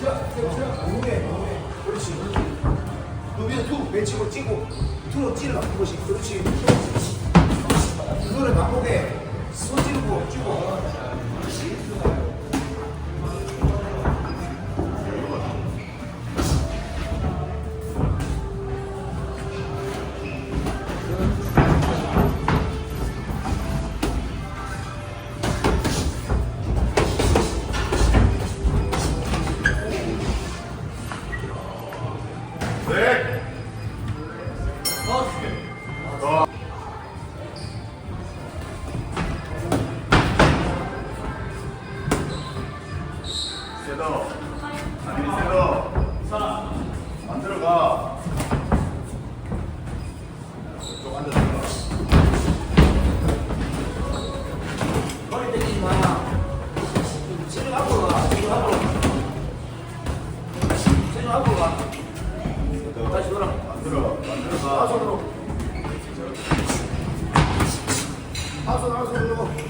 무게, 무게. 그렇지. 노비는 투, 매치고 찌고, 투로 찌르라, 그것이. 그렇지. 그거를 맛보게, 쏘 찌르고, 찌고. 세더. 아니 세더. 안 들어가. 좀 앉아 들어가. 머리 때리지 마 체중 앞으로 가 체중 앞으로 체중 앞으로 가 다시 돌아 안 들어가. 안 들어가. 하손으로 하손 하손으로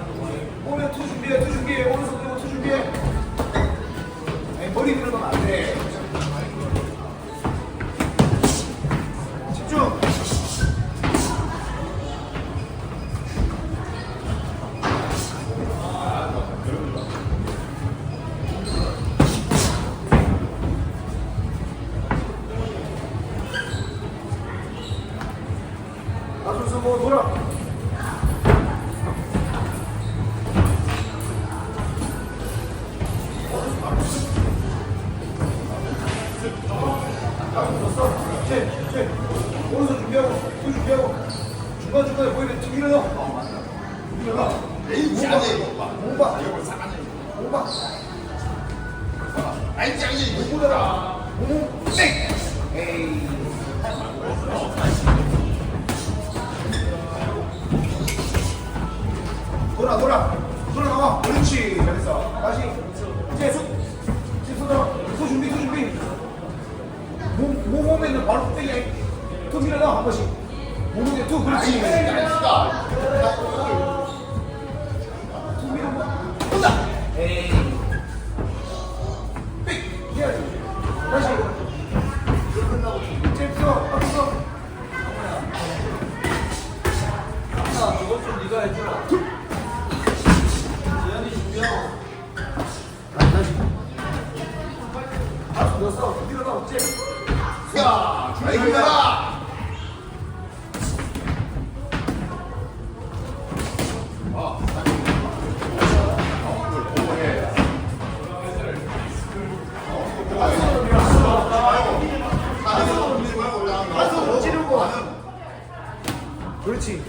준비해 오른손 들고 투 준비해 아니 머리 들어가면 안돼 중간중간에 보이면 좀 일어나. 일어나. 에이, 짱이야, 이거 봐. 몸박, 이거 싸가지. 몸박. 아이, 짱이야, 이거. 보더라. 몸, 땡! 에이. 돌아, 돌아. 돌아 나와. 그렇지. 잘했어. 다시. 이제 손, 이제 손 잡아. 손 준비, 손 준비. 몸, 몸 오면은 바로 땡이. 툭 밀어넣어, 한 번씩. 몸에 툭, 그렇지. 온다. 에이. 그렇지.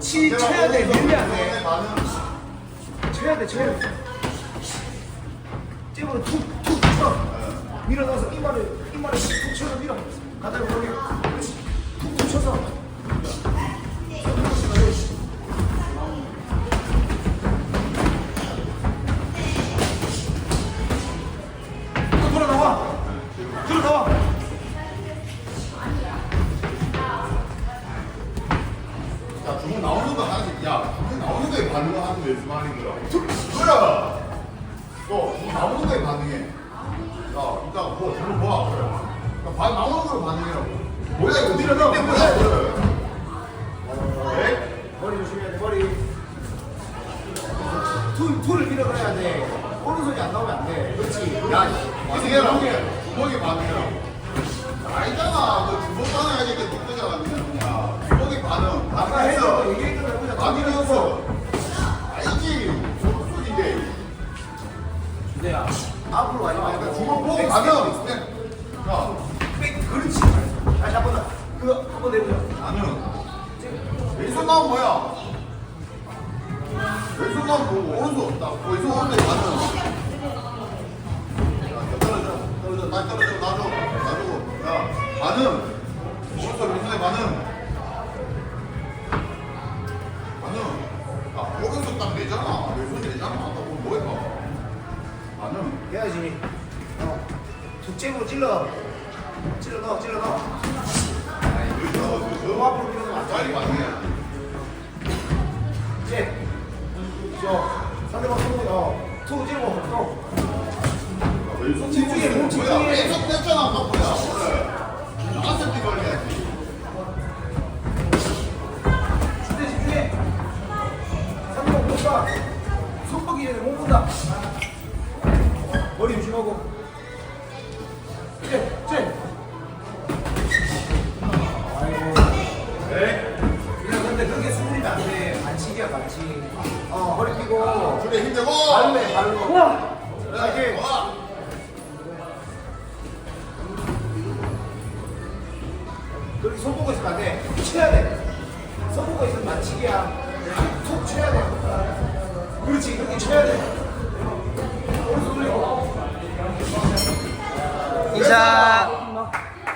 치, 쳐야 돼. 밀면 안 돼. 쳐야 돼, 쳐야 돼. 찜으로 툭, 툭 쳐. 밀어넣어서 이마를, 이마를 툭 쳐서 밀어. 가다가 나오는 거에 반응해. 야, 이따가 뭐 주먹 봐. 그래. 야, 반 나오는 거로 반응해라고. 뭐야 이거 니가 너 뭐야? 네? 머리 조심해야 돼, 머리. 투, 투를 밀어넣어야 돼. 오른손이 안 나오면 안 돼. 그렇지. 야, 반응해라. 주먹에 반응해라. 아니잖아. 그 주먹 반응하기 때문에 똑똑하잖아. 야, 주먹에 반응. 아까. 했던 얘기했던 거 보자. 반응했어. 왼손 나오면 뭐야? 오른손 딱 왼손 오른손에 가는 야, 떨어져. 떨어져. 나 떨어져. 놔줘. 놔주고. 야 반응. 오른손 왼손에 반응. 반응. 야 오른손 딱 내잖아. 왼손 내잖아. 아까 그럼 뭐 했어 반응. 해야지. 어. 툭집으로 찔러. 찔러 넣어, 찔러 넣어. 너무 앞으로 돼. 빨리 반응해 잽. 저, 상대방 손으로 넣어. 툭 찔러, 또. 왼손 집중해, 몸 뭐야 집중해. 왼손 뺐잖아 아까 뭐야 그래 나한테 뛰 걸려야지 집중해, 집중해. 상대방 못 봐. 손 뻗기 전에 못 본다. 머리 조심하고. 잽, 잽. 반칙이야, 반칙. 어, 허리 펴고. 그래 힘내고 발로 해, 발로. 와! 그래 와 그렇게 손 보고 있으면 안 돼. 쳐야 돼. 손 보고 있으면 반칙이야. 툭 쳐야 돼. 그렇지, 그렇게 쳐야 돼. 오른손 돌리고. 인사.